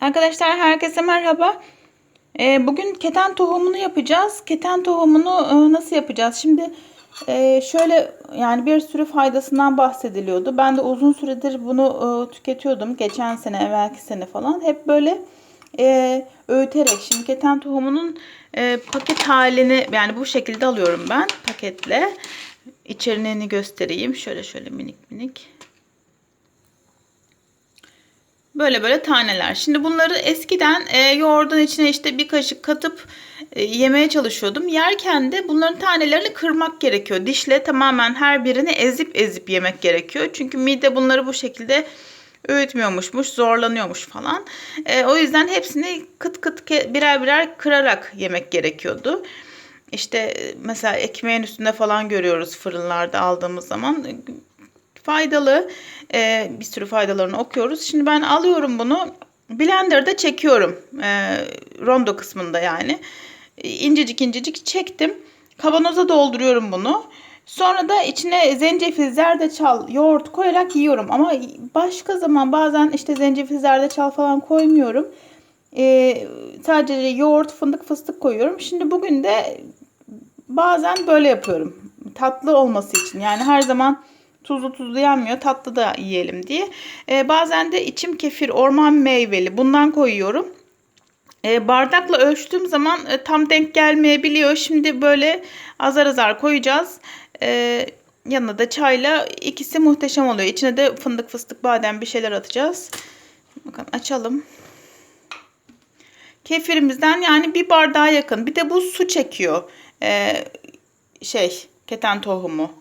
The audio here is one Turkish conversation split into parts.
Arkadaşlar herkese merhaba. Ee, bugün keten tohumunu yapacağız. Keten tohumunu e, nasıl yapacağız? Şimdi e, şöyle yani bir sürü faydasından bahsediliyordu. Ben de uzun süredir bunu e, tüketiyordum. Geçen sene, evvelki sene falan. Hep böyle öğüterek. Şimdi keten tohumunun paket halini yani bu şekilde alıyorum ben paketle. İçeriğini göstereyim. Şöyle şöyle minik minik. Böyle böyle taneler. Şimdi bunları eskiden e, yoğurdun içine işte bir kaşık katıp e, yemeye çalışıyordum. Yerken de bunların tanelerini kırmak gerekiyor. Dişle tamamen her birini ezip ezip yemek gerekiyor. Çünkü mide bunları bu şekilde öğütmüyormuşmuş, zorlanıyormuş falan. E, o yüzden hepsini kıt kıt birer birer kırarak yemek gerekiyordu. İşte e, mesela ekmeğin üstünde falan görüyoruz fırınlarda aldığımız zaman faydalı. E, bir sürü faydalarını okuyoruz. Şimdi ben alıyorum bunu. Blender'da çekiyorum. E, rondo kısmında yani. İncecik incecik çektim. Kavanoza dolduruyorum bunu. Sonra da içine zencefil, zerdeçal, yoğurt koyarak yiyorum. Ama başka zaman bazen işte zencefil, zerdeçal falan koymuyorum. Ee, sadece yoğurt, fındık, fıstık koyuyorum. Şimdi bugün de bazen böyle yapıyorum. Tatlı olması için. Yani her zaman tuzlu tuzlu yenmiyor. Tatlı da yiyelim diye. Ee, bazen de içim kefir, orman meyveli. Bundan koyuyorum. E, bardakla ölçtüğüm zaman e, tam denk gelmeyebiliyor. Şimdi böyle azar azar koyacağız. E, yanına da çayla ikisi muhteşem oluyor. İçine de fındık fıstık badem bir şeyler atacağız. Bakın açalım. Kefirimizden yani bir bardağa yakın. Bir de bu su çekiyor. E, şey keten tohumu.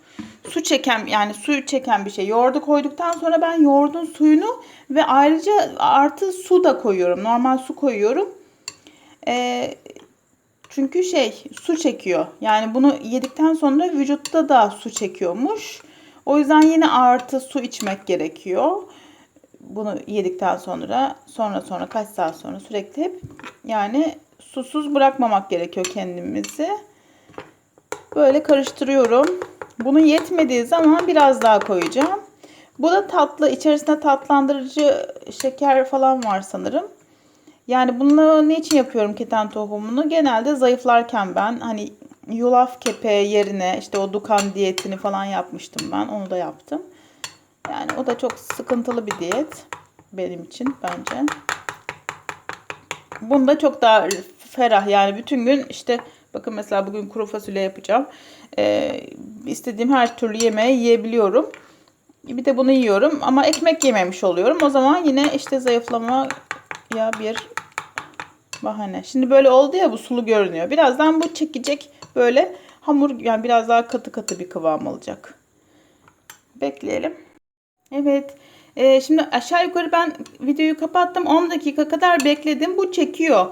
Su çeken yani suyu çeken bir şey. Yoğurdu koyduktan sonra ben yoğurdun suyunu ve ayrıca artı su da koyuyorum. Normal su koyuyorum. E, çünkü şey su çekiyor. Yani bunu yedikten sonra vücutta da su çekiyormuş. O yüzden yine artı su içmek gerekiyor. Bunu yedikten sonra sonra sonra kaç saat sonra sürekli hep yani susuz bırakmamak gerekiyor kendimizi. Böyle karıştırıyorum. Bunun yetmediği zaman biraz daha koyacağım. Bu da tatlı. İçerisinde tatlandırıcı şeker falan var sanırım. Yani bunu ne için yapıyorum keten tohumunu? Genelde zayıflarken ben hani yulaf kepeği yerine işte o dukan diyetini falan yapmıştım ben. Onu da yaptım. Yani o da çok sıkıntılı bir diyet benim için bence. Bunda çok daha ferah yani bütün gün işte bakın mesela bugün kuru fasulye yapacağım. Ee, istediğim her türlü yemeği yiyebiliyorum. Bir de bunu yiyorum ama ekmek yememiş oluyorum. O zaman yine işte zayıflama ya bir bahane. Şimdi böyle oldu ya bu sulu görünüyor. Birazdan bu çekecek böyle hamur yani biraz daha katı katı bir kıvam alacak. Bekleyelim. Evet. Ee, şimdi aşağı yukarı ben videoyu kapattım. 10 dakika kadar bekledim. Bu çekiyor.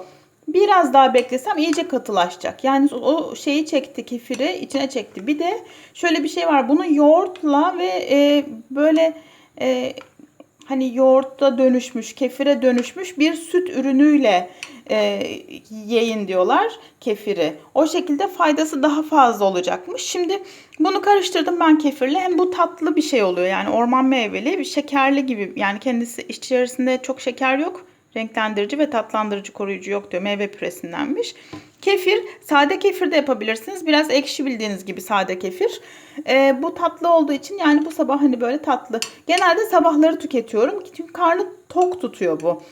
Biraz daha beklesem iyice katılaşacak. Yani o şeyi çekti kefiri içine çekti. Bir de şöyle bir şey var. Bunu yoğurtla ve e, böyle e, hani yoğurtta dönüşmüş, kefire dönüşmüş bir süt ürünüyle e, yiyin diyorlar kefiri. O şekilde faydası daha fazla olacakmış. Şimdi bunu karıştırdım ben kefirle. Hem bu tatlı bir şey oluyor. Yani orman meyveli, bir şekerli gibi. Yani kendisi içerisinde çok şeker yok. Renklendirici ve tatlandırıcı koruyucu yok diyor. Meyve püresindenmiş. Kefir, sade kefir de yapabilirsiniz. Biraz ekşi bildiğiniz gibi sade kefir. Ee, bu tatlı olduğu için yani bu sabah hani böyle tatlı. Genelde sabahları tüketiyorum. Çünkü karnı tok tutuyor bu.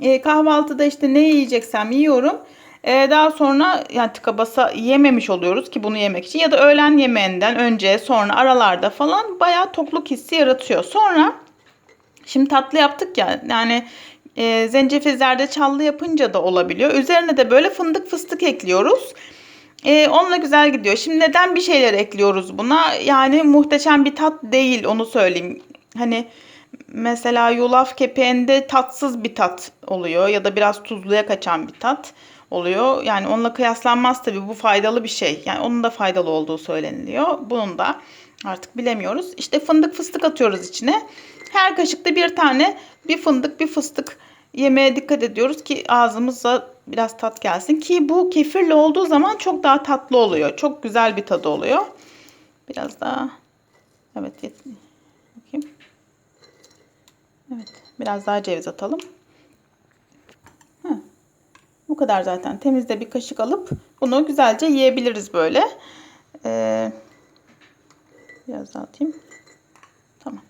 Ee, kahvaltıda işte ne yiyeceksem yiyorum. Ee, daha sonra yani tıka basa yememiş oluyoruz ki bunu yemek için. Ya da öğlen yemeğinden önce sonra aralarda falan bayağı tokluk hissi yaratıyor. Sonra şimdi tatlı yaptık ya yani e, zencefil zerdeçallı yapınca da olabiliyor. Üzerine de böyle fındık fıstık ekliyoruz. E, onunla güzel gidiyor. Şimdi neden bir şeyler ekliyoruz buna? Yani muhteşem bir tat değil onu söyleyeyim. Hani mesela yulaf kepeğinde tatsız bir tat oluyor ya da biraz tuzluya kaçan bir tat oluyor. Yani onunla kıyaslanmaz tabii bu faydalı bir şey. Yani onun da faydalı olduğu söyleniliyor. Bunun da artık bilemiyoruz. İşte fındık fıstık atıyoruz içine. Her kaşıkta bir tane bir fındık bir fıstık yemeye dikkat ediyoruz ki ağzımıza biraz tat gelsin. Ki bu kefirli olduğu zaman çok daha tatlı oluyor. Çok güzel bir tadı oluyor. Biraz daha evet bakayım. Evet biraz daha ceviz atalım. Kadar zaten. Temizde bir kaşık alıp bunu güzelce yiyebiliriz böyle. Ee, biraz daha atayım. Tamam.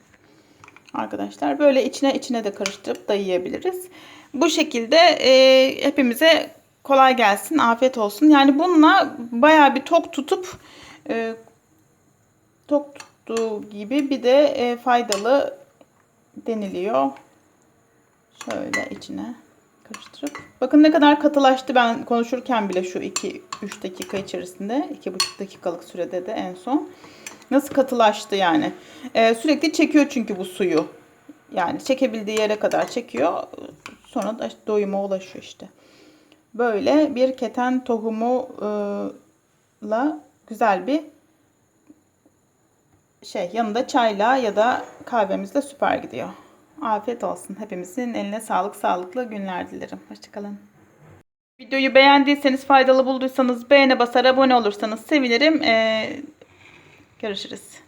Arkadaşlar böyle içine içine de karıştırıp da yiyebiliriz. Bu şekilde e, hepimize kolay gelsin, afiyet olsun. Yani bununla bayağı bir tok tutup e, tok tuttuğu gibi bir de e, faydalı deniliyor. Şöyle içine karıştırıp. Bakın ne kadar katılaştı ben konuşurken bile şu 2-3 dakika içerisinde. 2,5 dakikalık sürede de en son. Nasıl katılaştı yani. Ee, sürekli çekiyor çünkü bu suyu. Yani çekebildiği yere kadar çekiyor. Sonra da doyuma ulaşıyor işte. Böyle bir keten tohumuyla güzel bir şey yanında çayla ya da kahvemizle süper gidiyor. Afiyet olsun. Hepimizin eline sağlık, sağlıklı günler dilerim. Hoşçakalın. Videoyu beğendiyseniz, faydalı bulduysanız beğene basar, abone olursanız sevinirim. Ee, görüşürüz.